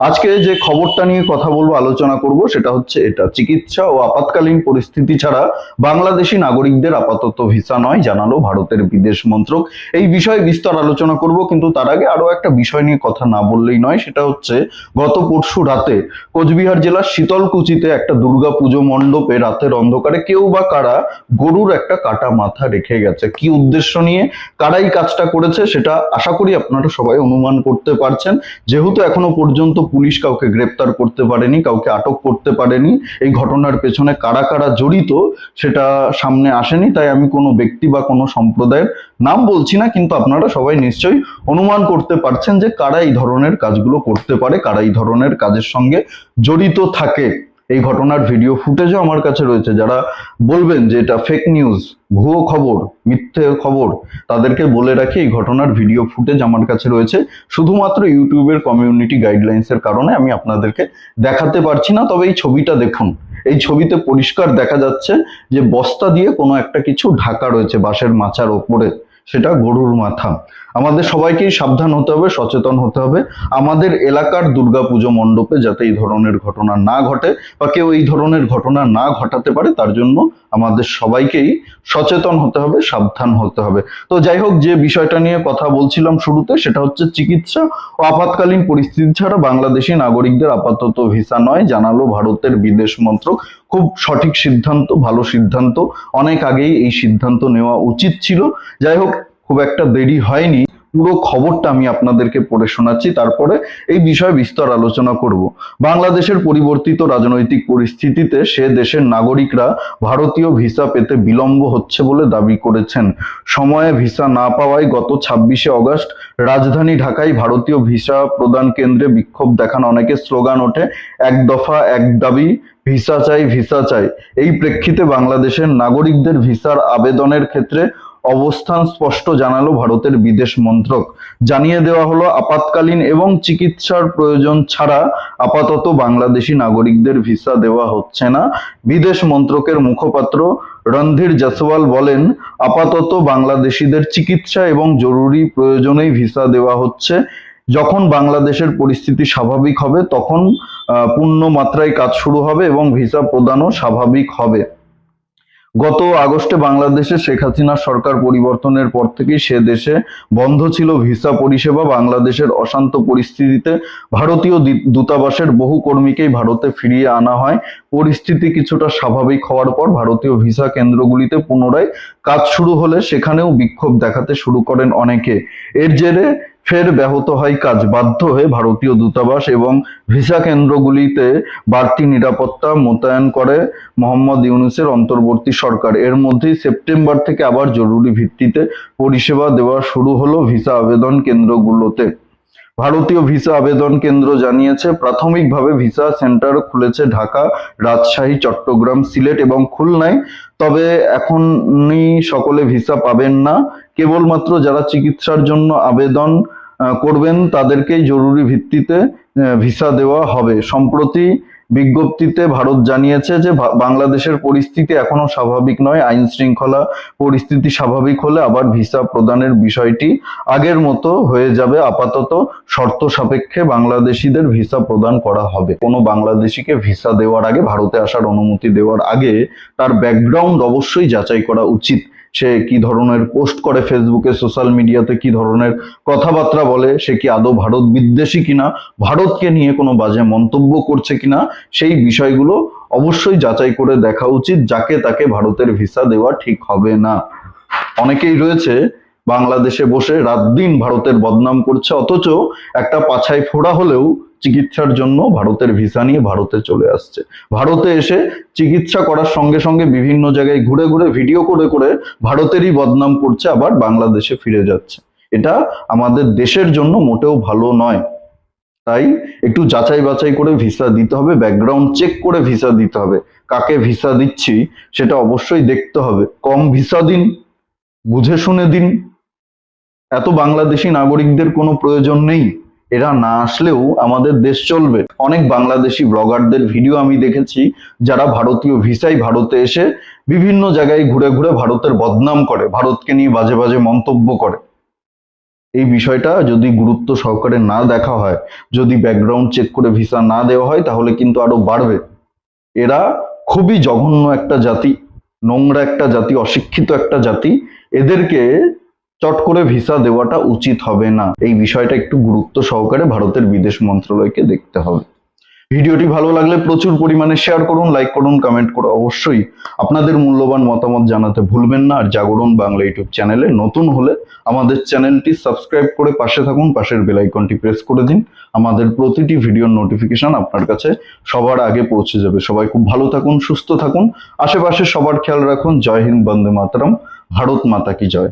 আজকে যে খবরটা নিয়ে কথা বলব, আলোচনা করব, সেটা হচ্ছে এটা। চিকিৎসা ও আপাতকালীন পরিস্থিতি ছাড়া বাংলাদেশি নাগরিকদের আপাতত ভিসা নয়, জানালো ভারতের বিদেশ মন্ত্রক। এই বিষয়ে বিস্তর আলোচনা করব, কিন্তু তার আগে আরও একটা বিষয় নিয়ে কথা না বললেই নয়, সেটা হচ্ছে গত পরশু রাতে কোচবিহার জেলার শীতলকুচিতে একটা দুর্গা পুজো মণ্ডপে রাতের অন্ধকারে কেউ বা কারা গরুর একটা কাটা মাথা রেখে গেছে। কি উদ্দেশ্য নিয়ে, কারাই কাজটা করেছে, সেটা আশা করি আপনারা সবাই অনুমান করতে পারছেন। যেহেতু এখনও পর্যন্ত পুলিশ কাউকে গ্রেপ্তার করতে পারেনি, কাউকে আটক করতে পারেনি। এই ঘটনার পেছনে কারা কারা জড়িত সেটা সামনে আসেনি, তাই আমি কোনো ব্যক্তি বা কোনো সম্প্রদায়ের নাম বলছি না, কিন্তু আপনারা সবাই নিশ্চয়ই অনুমান করতে পারছেন যে কারা এই ধরনের কাজগুলো করতে পারে, কারা এই ধরনের কাজের সঙ্গে জড়িত থাকে। এই ঘটনার ভিডিও ফুটেজও আমার কাছে রয়েছে, যারা বলবেন যে এটা ফেক নিউজ ভুয়ো খবর, মিথ্যে খবর তাদেরকে বলে রাখি, এই ঘটনার ভিডিও ফুটেজ আমার কাছে রয়েছে। শুধুমাত্র ইউটিউবের কমিউনিটি গাইডলাইন্সের কারণে আমি আপনাদেরকে দেখাতে পারছি না, তবে এই ছবিটা দেখুন। এই ছবিতে পরিষ্কার দেখা যাচ্ছে যে বস্তা দিয়ে কোনো একটা কিছু ঢাকা রয়েছে, বাঁশের মাচার ওপরে। সেটা গরুর মাথা। আমাদের সবাইকেই সাবধান হতে হবে, সচেতন হতে হবে। আমাদের এলাকার দুর্গাপুজো মণ্ডপে যাতে এই ধরনের ঘটনা না ঘটে বা কেউ এই ধরনের ঘটনা না ঘটাতে পারে, তার জন্য আমাদের সবাইকেই সচেতন হতে হবে, সাবধান হতে হবে। তো যাই হোক, যে বিষয়টা নিয়ে কথা বলছিলাম শুরুতে, সেটা হচ্ছে চিকিৎসা ও আপাতকালীন পরিস্থিতি ছাড়া বাংলাদেশি নাগরিকদের আপাতত ভিসা নয়, জানালো ভারতের বিদেশ মন্ত্রক। খুব সঠিক সিদ্ধান্ত, ভালো সিদ্ধান্ত। অনেক আগেই এই সিদ্ধান্ত নেওয়া উচিত ছিল। যাই হোক খুব একটা দেরি হয়নি। পুরো খবরটা আমি আপনাদেরকে পড়ে শোনাচ্ছি, তারপরে এই বিষয়ে বিস্তর আলোচনা করব। বাংলাদেশের পরিবর্তিত রাজনৈতিক পরিস্থিতিতে সে দেশের নাগরিকরা ভারতীয় ভিসা পেতে বিলম্ব হচ্ছে বলে দাবি করেছেন। সময়ে ভিসা না পাওয়ায় গত ছাব্বিশে অগস্ট রাজধানী ঢাকায় ভারতীয় ভিসা প্রদান কেন্দ্রে বিক্ষোভ দেখান অনেকে স্লোগান ওঠে, এক দফা, এক দাবি, ভিসা চাই ভিসা চাই। এই প্রেক্ষিতে বাংলাদেশের নাগরিকদের ভিসার আবেদনের ক্ষেত্রে অবস্থান স্পষ্ট জানালো ভারতের বিদেশ মন্ত্রক। জানিয়ে দেওয়া হলো, আপাতকালীন এবং চিকিৎসার প্রয়োজন ছাড়া আপাতত বাংলাদেশি নাগরিকদের ভিসা দেওয়া হচ্ছে না। বিদেশ মন্ত্রকের মুখপাত্র রণধীর জসওয়াল বলেন, আপাতত বাংলাদেশিদের চিকিৎসা এবং জরুরি প্রয়োজনেই ভিসা দেওয়া হচ্ছে। যখন বাংলাদেশের পরিস্থিতি স্বাভাবিক হবে, তখন পূর্ণ মাত্রায় কাজ শুরু হবে এবং ভিসা প্রদানও স্বাভাবিক হবে। গত আগস্টে বাংলাদেশে শেখ হাসিনার সরকার পরিবর্তনের পর থেকেই সে দেশে বন্ধ ছিল ভিসা পরিষেবা। বাংলাদেশের অশান্ত পরিস্থিতিতে ভারতীয় দূতাবাসের বহু কর্মীকেই ভারতে ফিরিয়ে আনা হয়। পরিস্থিতি কিছুটা স্বাভাবিক হওয়ার পর ভারতীয় ভিসা কেন্দ্রগুলিতে পুনরায় কাজ শুরু হলে সেখানেও বিক্ষোভ দেখাতে শুরু করেন অনেকে। এর জেরে ফের ব্যাহত হয় কাজ বাধ্য হয়ে ভারতীয় দূতাবাস এবং ভিসা কেন্দ্রগুলিতে বাড়তি নিরাপত্তা মোতায়েন করে মোহাম্মদ ইউনুসের অন্তর্বর্তী সরকার। এর মধ্যেই সেপ্টেম্বর থেকে আবার জরুরি ভিত্তিতে পরিষেবা দেওয়া শুরু হলো ভিসা আবেদন কেন্দ্রগুলোতে। ভারতীয় ভিসা আবেদন কেন্দ্র জানিয়েছে, প্রাথমিকভাবে ভিসা সেন্টার খুলেছে ঢাকা, রাজশাহী, চট্টগ্রাম, সিলেট এবং খুলনায়। তবে এখনই সকলে ভিসা পাবেন না। কেবলমাত্র যারা চিকিৎসার জন্য আবেদন করবেন তাদেরকেই জরুরি ভিত্তিতে ভিসা দেওয়া হবে। সম্প্রতি বিজ্ঞপ্তিতে ভারত জানিয়েছে যে বাংলাদেশের পরিস্থিতি এখনও স্বাভাবিক নয়। আইন শৃঙ্খলা পরিস্থিতি স্বাভাবিক হলে আবার ভিসা প্রদানের বিষয়টি আগের মতো হয়ে যাবে। আপাতত শর্ত সাপেক্ষে বাংলাদেশিদের ভিসা প্রদান করা হবে। কোনো বাংলাদেশিকে ভিসা দেওয়ার আগে, ভারতে আসার অনুমতি দেওয়ার আগে তার ব্যাকগ্রাউন্ড অবশ্যই যাচাই করা উচিত। সে কি ধরনের পোস্ট করে ফেসবুকে, সোশ্যাল মিডিয়াতে কি ধরনের কথাবার্তা বলে, সে কি আদৌ ভারত বিদ্বেষী কিনা, ভারতকে নিয়ে কোনো বাজে মন্তব্য করছে কিনা, সেই বিষয়গুলো অবশ্যই যাচাই করে দেখা উচিত, যাকে তাকে ভারতের ভিসা দেওয়া ঠিক হবে না। অনেকেই রয়েছে বাংলাদেশে বসে রাত দিন ভারতের বদনাম করছে, অথচ একটা পাছায় ফোড়া হলেও চিকিৎসার জন্য ভারতের ভিসা নিয়ে ভারতে চলে আসছে। ভারতে এসে চিকিৎসা করার সঙ্গে সঙ্গে বিভিন্ন জায়গায় ঘুরে ঘুরে ভিডিও করে করে ভারতেরই বদনাম করছে, আবার বাংলাদেশে ফিরে যাচ্ছে। এটা আমাদের দেশের জন্য মোটেও ভালো নয়। তাই একটু যাচাই বাছাই করে ভিসা দিতে হবে, ব্যাকগ্রাউন্ড চেক করে ভিসা দিতে হবে। কাকে ভিসা দিচ্ছি সেটা অবশ্যই দেখতে হবে। কম ভিসা দিন, বুঝে শুনে দিন। এত বাংলাদেশি নাগরিকদের কোনো প্রয়োজন নেই। এরা না আসলেও আমাদের দেশ চলবে। অনেক বাংলাদেশি ব্লগারদের ভিডিও আমি দেখেছি, যারা ভারতীয় ভিসায় ভারতে এসে বিভিন্ন জায়গায় ঘুরে ঘুরে ভারতের বদনাম করে, ভারতকে নিয়ে বাজে বাজে মন্তব্য করে। এই বিষয়টা যদি গুরুত্ব সহকারে না দেখা হয়, যদি ব্যাকগ্রাউন্ড চেক করে ভিসা না দেওয়া হয়, তাহলে কিন্তু আরও বাড়বে। এরা খুবই জঘন্য একটা জাতি, নোংরা একটা জাতি, অশিক্ষিত একটা জাতি। এদেরকে চট করে ভিসা দেওয়াটা উচিত হবে না। এই বিষয়টা একটু গুরুত্ব সহকারে ভারতের বিদেশ মন্ত্রণালয়কে দেখতে হবে। ভিডিওটি ভালো লাগলে প্রচুর পরিমাণে শেয়ার করুন, লাইক করুন কমেন্ট করে অবশ্যই আপনাদের মূল্যবান মতামত জানাতে ভুলবেন না। আর জাগরণ বাংলা ইউটিউব চ্যানেলে নতুন হলে আমাদের চ্যানেলটি সাবস্ক্রাইব করে পাশে থাকুন, পাশের বেল আইকনটি প্রেস করে দিন। আমাদের প্রতিটি ভিডিওর নোটিফিকেশন আপনার কাছে সবার আগে পৌঁছে যাবে। সবাই খুব ভালো থাকুন, সুস্থ থাকুন। আশেপাশে সবার খেয়াল রাখুন। জয় হিন্দ, বন্দে মাতরম। ভারত মাতা কি জয়।